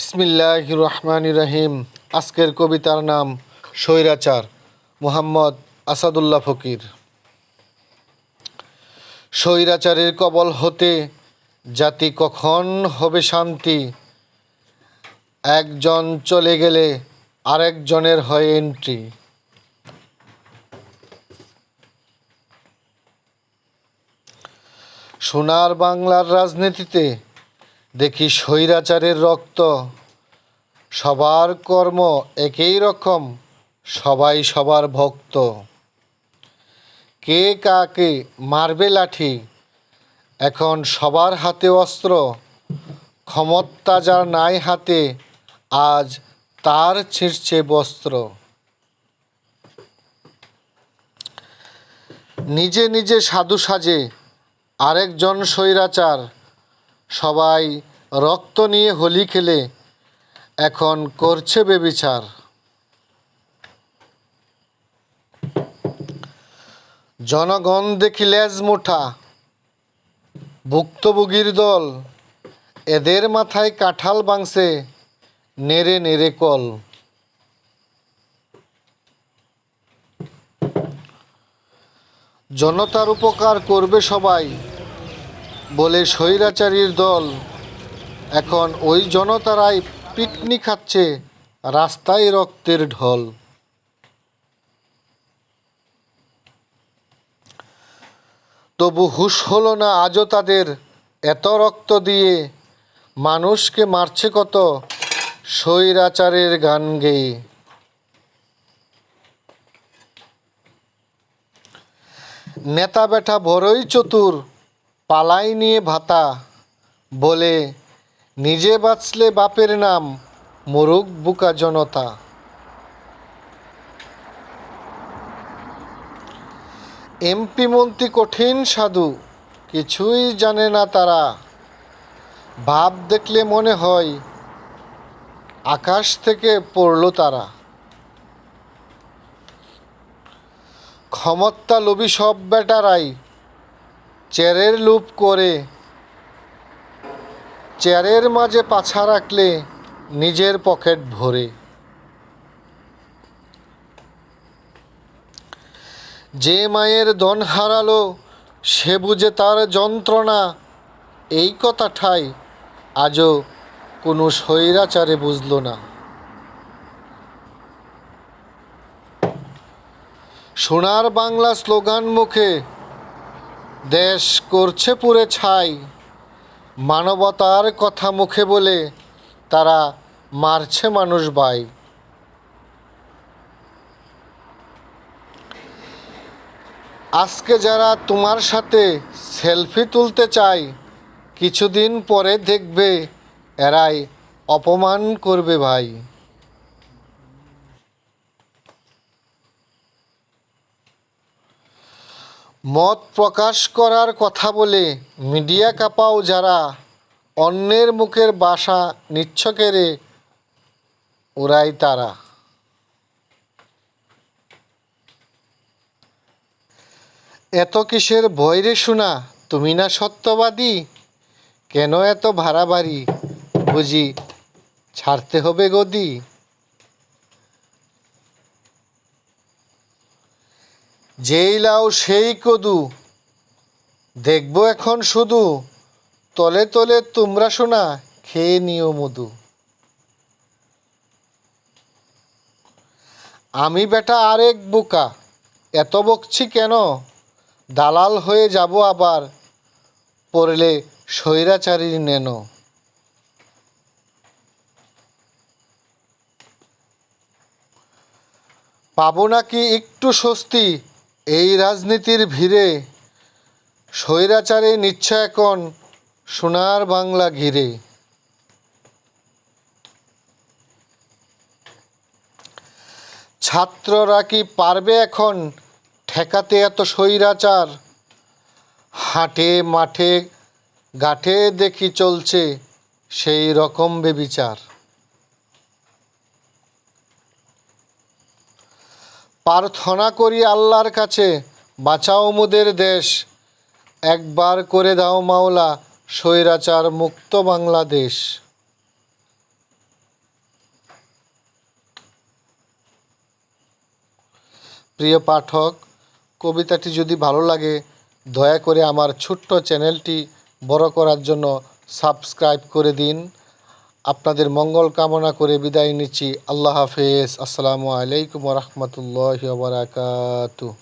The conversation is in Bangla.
বিসমিল্লাহ রহমান রহিম। আজকের কবিতার নাম স্বৈরাচার, মোহাম্মদ আসাদুল্লাহ ফকির। স্বৈরাচারের কবল হতে জাতি কখন হবে শান্তি? একজন চলে গেলে আরেকজনের হয় এন্ট্রি সোনার বাংলার রাজনীতিতে দেখি স্বৈরাচারের রক্ত। সবার কর্ম একই রকম, সবাই সবার ভক্ত। কে কাকে মারবে লাঠি? এখন সবার হাতে অস্ত্র। ক্ষমতা যার নাই হাতে, আজ তার ছিঁড়ছে বস্ত্র। নিজে নিজে সাধু সাজে, আরেকজন স্বৈরাচার। সবাই রক্ত নিয়ে হোলি খেলে এখন করছে বেবিচার। জনগণ দেখি লেজ মোটা, ভুক্তভোগীর দল, এদের মাথায় কাঁঠাল বাংছে নেড়ে নেড়ে কল। জনতার উপকার করবে সবাই বলে স্বৈরাচারীর দল। এখন ওই জনতারাই পিটনি খাচ্ছে রাস্তায় রক্তের ঢল। তবু হুশ হলো না আজও তাদের এত রক্ত দিয়ে। মানুষকে মারছে কত স্বৈরাচারের গান গেয়ে। নেতা বেটা বড়ই চতুর পালাই নিয়ে ভাতা বলে নিজে বাঁচলে বাপের নাম মরুক বুকা জনতা। এমপি মন্ত্রী কঠিন সাধু, কিছুই জানে না তারা। ভাব দেখলে মনে হয়, আকাশ থেকে পড়ল তারা। ক্ষমতা লোভী সব বেটারাই, চেরের লুপ করে চেয়ারের মাঝে পাছা রাখলে নিজের পকেট ভরে। যে মায়ের ধন হারালো, সে বুঝে তার যন্ত্রণা। এই কথা ঠাই আজও কোনো স্বৈরাচারে বুঝলো না। সোনার বাংলা স্লোগান মুখে, দেশ করছে পুরে ছাই। মানবতার কথা মুখে বলে তারা মারছে মানুষ বাই আজকে যারা তোমার সাথে সেলফি তুলতে চায়, কিছুদিন পরে দেখবে এরাই অপমান করবে ভাই। মত প্রকাশ করার কথা বলে মিডিয়া কাঁপাও যারা, অন্যের মুখের বাসা নিচ্ছকেরে ওরাই তারা। এত কিসের ভয় রে শোনা, তুমি না সত্যবাদী? কেন এত ভাড়া বাড়ি বুঝি ছাড়তে হবে গদি। যেই লাও সেই কদু, দেখব এখন শুধু, তলে তলে তোমরা শোনা, খেয়ে নিও মধু। আমি বেটা আরেক বোকা, এত বকছি কেন? দালাল হয়ে যাব আবার, পড়লে স্বৈরাচারীর নেন। পাবো নাকি একটু স্বস্তি এই রাজনীতির ভিড়ে স্বৈরাচারে নিচ্ছে এখন সোনার বাংলা ঘিরে। ছাত্ররা কি পারবে এখন ঠেকাতে এত স্বৈরাচার? হাটে, মাঠে গাঠে দেখি চলছে সেই রকম বেবিচার। প্রার্থনা করি আল্লাহর কাছে, বাঁচাও মোদের দেশ। একবার করে দাও মাওলা স্বৈরাচার মুক্ত বাংলাদেশ। প্রিয় পাঠক, কবিতাটি যদি ভালো লাগে, দয়া করে আমার ছোট্ট চ্যানেলটি বড় করার জন্য সাবস্ক্রাইব করে দিন। আপনাদের মঙ্গল কামনা করে বিদায় নিচ্ছি। আল্লাহ হাফেজ। আসসালামু আলাইকুম রহমতুল্লাহ বারাকাতু।